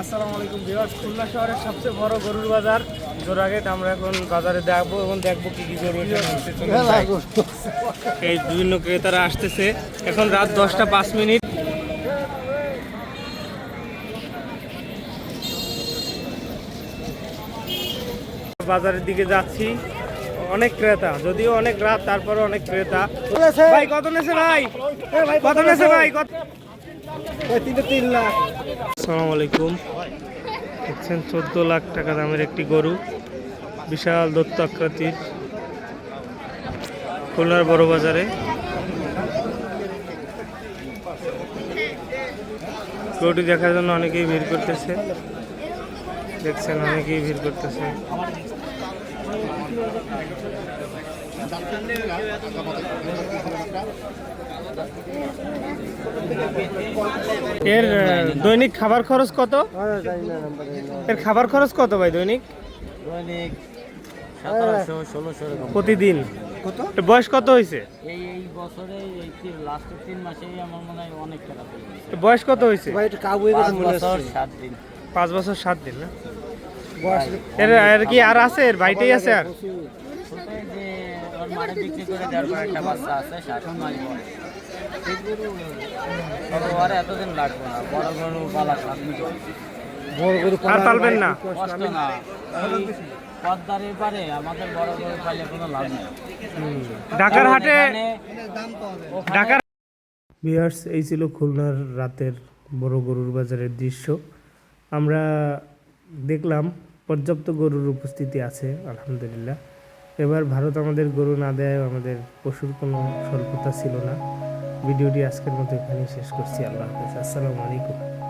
আসসালামু আলাইকুম বিভাগ খুলনা শহরের সবচেয়ে বড় গরুর বাজার জোড়াগেট আমরা এখন বাজারে দেখব এবং দেখব কি কি গরু। এই বিভিন্ন ক্রেতারা আসতেছে। এখন রাত দশটা পাঁচ মিনিট। বাজারের দিকে যাচ্ছি। অনেক ক্রেতা যদিও অনেক রাত তারপরে অনেক ক্রেতা। ভাই কত নেছে ভাই? কত নেছে? ভাই? কত আসসালামু আলাইকুম। দেখছেন চোদ্দ লাখ টাকা দামের একটি গরু, বিশাল দত্ত আকৃতির খুলনার বড় বাজারে। গরুটি দেখার জন্য অনেকেই ভিড় করতেছে। দেখছেন অনেকেই ভিড় করতেছে। এর দৈনিক খাবার খরচ কত? এর খাবার খরচ কত ভাই দৈনিক? দৈনিক প্রতিদিন। বয়স কত হয়েছে এই এই বছরে এই লাস্টের তিন মাসেই আমার মনে হয় অনেক টাকা পেয়েছি এর বয়স কত হয়েছে পাঁচ বছর সাত দিন। না? এর কি আর আছে? এর বাড়িতেই আছে আর? ওর মাঠে বিক্রি করে দেওয়ার পর একটা বাচ্চা আছে সাত মাস বয়স। গরু তবে এতদিন লাগবে না বড় গরু পালা আপনি আর পালবেন না? কষ্ট না। ওই পদ্মারের আমাদের বড় গরু পাইলে কোনো লাভ নেই। ঢাকার হাটে ঢাকার বিহার্স এই ছিল খুলনার রাতের বড় গরুর বাজারের দৃশ্য। আমরা দেখলাম পর্যাপ্ত গরুর উপস্থিতি আছে আলহামদুলিল্লাহ। এবার ভারত আমাদের গরু না দেয় আমাদের পশুর কোনো স্বল্পতা ছিল না। ভিডিওটি আজকের মতো এখানেই শেষ করছি। আল্লাহ হাফেজ। আসসালামু আলাইকুম।